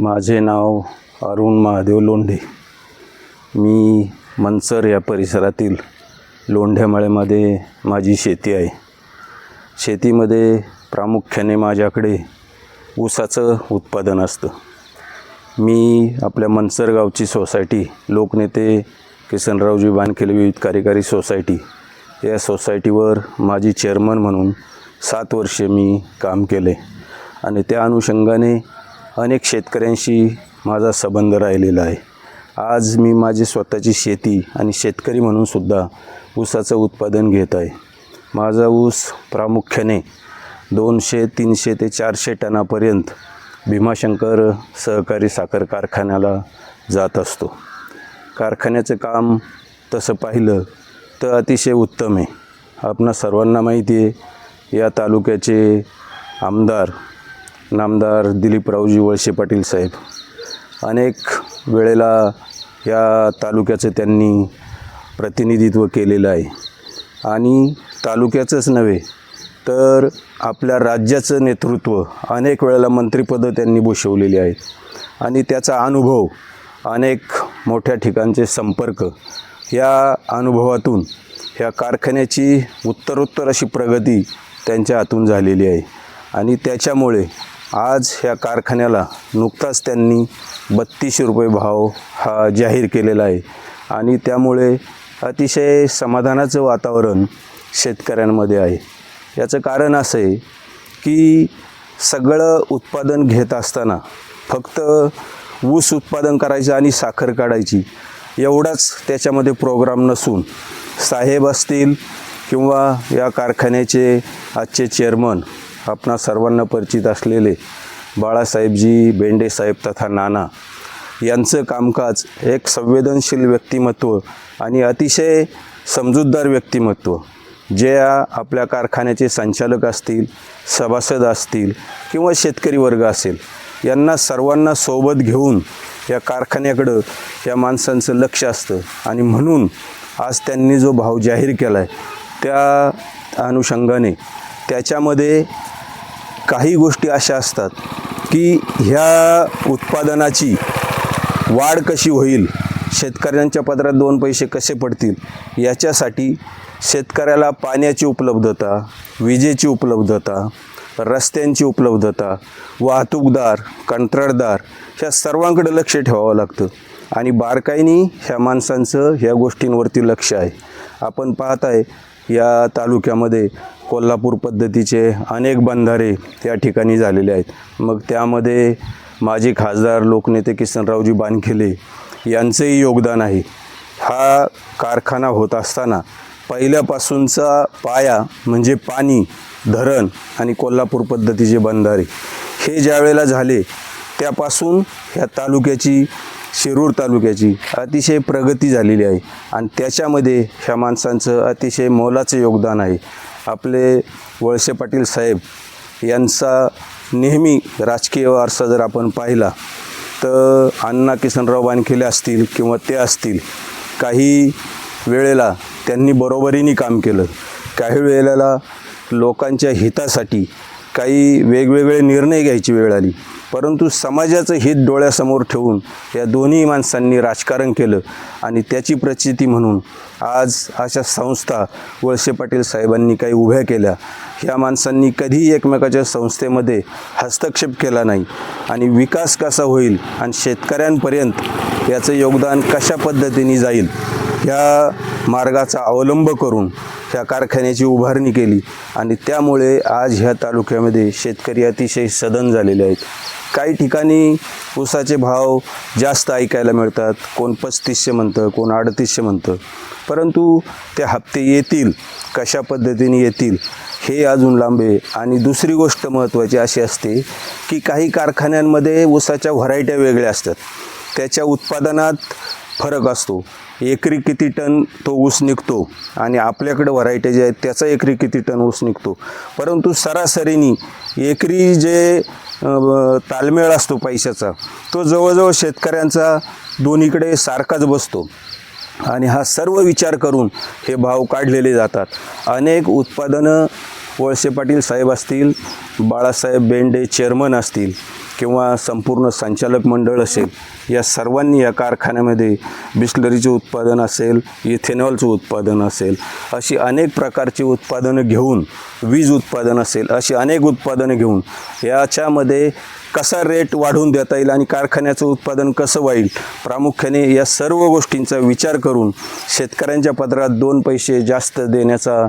माझे नाव अरुण महादेव लोंढे. मी मनसर या परिसरातील लोंढ्यामाळ्यामध्ये माझी शेती आहे. शेतीमध्ये प्रामुख्याने माझ्याकडे ऊसाचं उत्पादन असतं. मी आपल्या मनसर गावची सोसायटी लोकनेते किसनरावजी बानखेल विविध कार्यकारी सोसायटी या सोसायटीवर माझी चेअरमन म्हणून सात वर्षे मी काम केले आणि त्या अनुषंगाने अनेक शेतकऱ्यांशी माझा संबंध राहिलेला आहे. आज मी माझी स्वतःची शेती आणि शेतकरी म्हणूनसुद्धा ऊसाचं उत्पादन घेत आहे. माझा ऊस प्रामुख्याने दोनशे तीनशे ते चारशे टनापर्यंत भीमाशंकर सहकारी साखर कारखान्याला जात असतो. कारखान्याचं काम तसं पाहिलं तर अतिशय उत्तम आहे. आपणा सर्वांना माहिती आहे या तालुक्याचे आमदार नामदार दिलीपरावजी वळसे पाटील साहेब. अनेक वेळेला या तालुक्याचं त्यांनी प्रतिनिधित्व केलेलं आहे. आणि तालुक्याचंच नव्हे तर आपल्या राज्याचं नेतृत्व अनेक वेळेला मंत्रिपदं त्यांनी भूषवलेली आहेत. आणि त्याचा अनुभव अनेक मोठ्या ठिकाणचे संपर्क या अनुभवातून ह्या कारखान्याची उत्तरोत्तर अशी प्रगती त्यांच्या हातून झालेली आहे. आणि त्याच्यामुळे आज ह्या कारखान्याला नुकताच त्यांनी बत्तीसशे रुपये भाव हा जाहीर केलेला आहे. आणि त्यामुळे अतिशय समाधानाचं वातावरण शेतकऱ्यांमध्ये आहे. याचं कारण असं आहे की सगळं उत्पादन घेत असताना फक्त ऊस उत्पादन करायचं आणि साखर काढायची एवढाच त्याच्यामध्ये प्रोग्राम नसून साहेब असतील किंवा या कारखान्याचे आजचे चेअरमन आपणा सर्वांना परिचित असलेले बाळासाहेबजी बेंडेसाहेब तथा नाना यांचं कामकाज एक संवेदनशील व्यक्तिमत्व आणि अतिशय समजूतदार व्यक्तिमत्व. जे आपल्या कारखान्याचे संचालक असतील सभासद असतील किंवा शेतकरी वर्ग असेल यांना सर्वांना सोबत घेऊन या कारखान्याकडं या माणसांचं लक्ष असतं. आणि म्हणून आज त्यांनी जो भाव जाहीर केला आहे त्या अनुषंगाने त्याच्यामध्ये काही गोष्टी अशा असतात की ह्या उत्पादनाची वाढ कशी होईल शेतकऱ्यांच्या पदरात दोन पैसे कसे पडतील याच्यासाठी शेतकऱ्याला पाण्याची उपलब्धता विजेची उपलब्धता रस्त्यांची उपलब्धता वाहतूकदार कंत्राटदार ह्या सर्वांकडे लक्ष ठेवावं लागतं. आणि बारकाईनी ह्या माणसांचं ह्या गोष्टींवरती लक्ष आहे. आपण पाहत आहे या तालुक्यामध्ये कोल्हापूर पद्धतीचे अनेक बंधारे त्या ठिकाणी झालेले आहेत. मग त्यामध्ये माजी खासदार लोकनेते किसनरावजी बानखेले यांचंही योगदान आहे. हा कारखाना होत असताना पहिल्यापासूनचा पाया म्हणजे पाणी धरण आणि कोल्हापूर पद्धतीचे बंधारे हे ज्या वेळेला झाले त्यापासून ह्या तालुक्याची शिरूर तालुक्याची अतिशय प्रगती झालेली आहे. आणि त्याच्यामध्ये ह्या माणसांचं अतिशय मोलाचं योगदान आहे. आपले वळसे पाटील साहेब यांचा नेहमी राजकीय वारसा जर आपण पाहिला तर अण्णा किसनराव बानखेले असतील किंवा ते असतील काही वेळेला त्यांनी बरोबरीने काम केलं. काही वेळेला लोकांच्या हितासाठी काही वेगवेगळे निर्णय घ्यायची वेळ आली. परंतु समाजाचं हित डोळ्यासमोर ठेवून या दोन्ही माणसांनी राजकारण केलं आणि त्याची प्रचिती म्हणून आज अशा संस्था वळसे पाटील साहेबांनी काही उभ्या केल्या. ह्या माणसांनी कधीही एकमेकाच्या संस्थेमध्ये हस्तक्षेप केला नाही आणि विकास कसा होईल आणि शेतकऱ्यांपर्यंत याचं योगदान कशा पद्धतीने जाईल ह्या मार्गाचा अवलंब करून ह्या कारखान्याची उभारणी केली आणि त्यामुळे आज ह्या तालुक्यामध्ये शेतकरी अतिशय सदन झालेले आहेत. काही ठिकाणी ऊसाचे भाव जास्त ऐकायला मिळतात. कोण पस्तीसशे म्हणतं कोण अडतीसशे म्हणतं. परंतु ते हप्ते येतील कशा पद्धतीने येतील हे अजून लांबे आणि दुसरी गोष्ट महत्त्वाची अशी असते की काही कारखान्यांमध्ये ऊसाच्या व्हरायट्या वेगळ्या असतात. त्याच्या उत्पादनात फरक असतो. एकरी किती टन तो ऊस निघतो आणि आपल्याकडं व्हरायटी जे आहेत त्याचा एकरी किती टन ऊस निघतो. परंतु सरासरीनी एकरी जे तालमेळ ताळमेळ असतो पैशाचा तो जवळजवळ शेतकऱ्यांचा दोन्हीकडे सारखाच बसतो. आणि हा सर्व विचार करून हे भाव काढलेले जातात. अनेक उत्पादनं वळसे पाटील साहेब असतील बाळासाहेब बेंडे चेअरमन असतील किंवा संपूर्ण संचालक मंडळ असेल या सर्वांनी या कारखान्यामध्ये बिस्लरीचे उत्पादन असेल इथेनॉलचं उत्पादन असेल अशी अनेक प्रकारची उत्पादनं घेऊन वीज उत्पादन असेल अशी अनेक उत्पादनं घेऊन याच्यामध्ये कसा रेट वाढवून देता येईल आणि कारखान्याचं उत्पादन कसं होईल प्रामुख्याने या सर्व गोष्टींचा विचार करून शेतकऱ्यांच्या पदरात दोन पैसे जास्त देण्याचा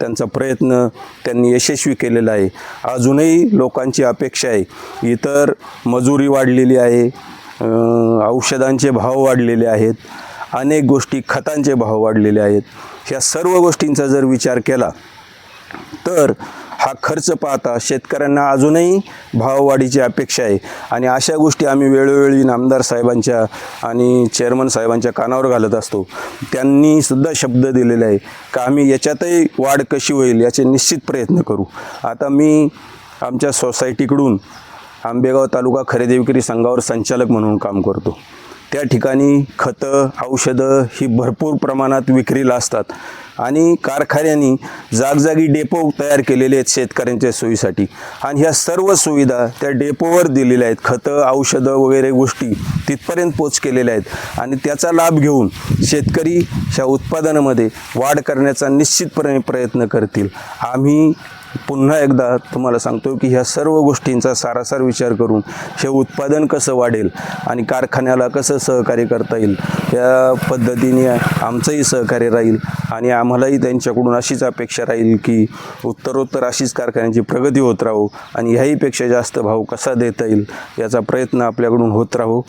त्यांचा प्रयत्न त्यांनी यशस्वी केलेला आहे. अजूनही लोकांची अपेक्षा आहे. इतर मजुरी वाढलेली आहे औषधांचे भाव वाढलेले आहेत अनेक गोष्टी खतांचे भाव वाढलेले आहेत. ह्या सर्व गोष्टींचा जर विचार केला तर हा खर्च पाहता शेतकऱ्यांना अजूनही भाववाढीची अपेक्षा आहे. आणि अशा गोष्टी आम्ही वेळोवेळी नामदार साहेबांच्या आणि चेअरमन साहेबांच्या कानावर घालत असतो. त्यांनी सुद्धा शब्द दिलेला आहे का आम्ही याच्यातही वाढ कशी होईल याचे निश्चित प्रयत्न करू. आता मी आमच्या सोसायटीकडून आंबेगाव तालुका खरेदी विक्री संघावर संचालक म्हणून काम करतो. त्या ठिकाणी खतं औषधं ही भरपूर प्रमाणात विक्रीला असतात. आणि कारखान्यांनी जागजागी डेपो तयार केलेले आहेत शेतकऱ्यांच्या सोयीसाठी. आणि ह्या सर्व सुविधा त्या डेपोवर दिलेल्या आहेत. खतं औषधं वगैरे गोष्टी तिथपर्यंत पोच केलेल्या आहेत. आणि त्याचा लाभ घेऊन शेतकरी ह्या उत्पादनामध्ये वाढ करण्याचा निश्चितपणे प्रयत्न करतील. आम्ही पुन्हा एकदा तुम्हाला सांगतो की ह्या सर्व गोष्टींचा सारासार विचार करून हे उत्पादन कसं वाढेल आणि कारखान्याला कसं सहकार्य करता येईल या पद्धतीने आमचंही सहकार्य राहील आणि आम्हालाही त्यांच्याकडून अशीच अपेक्षा राहील की उत्तरोत्तर अशीच कारखान्याची प्रगती होत राहू आणि ह्याहीपेक्षा जास्त भाव कसा देता येईल याचा प्रयत्न आपल्याकडून होत राहू.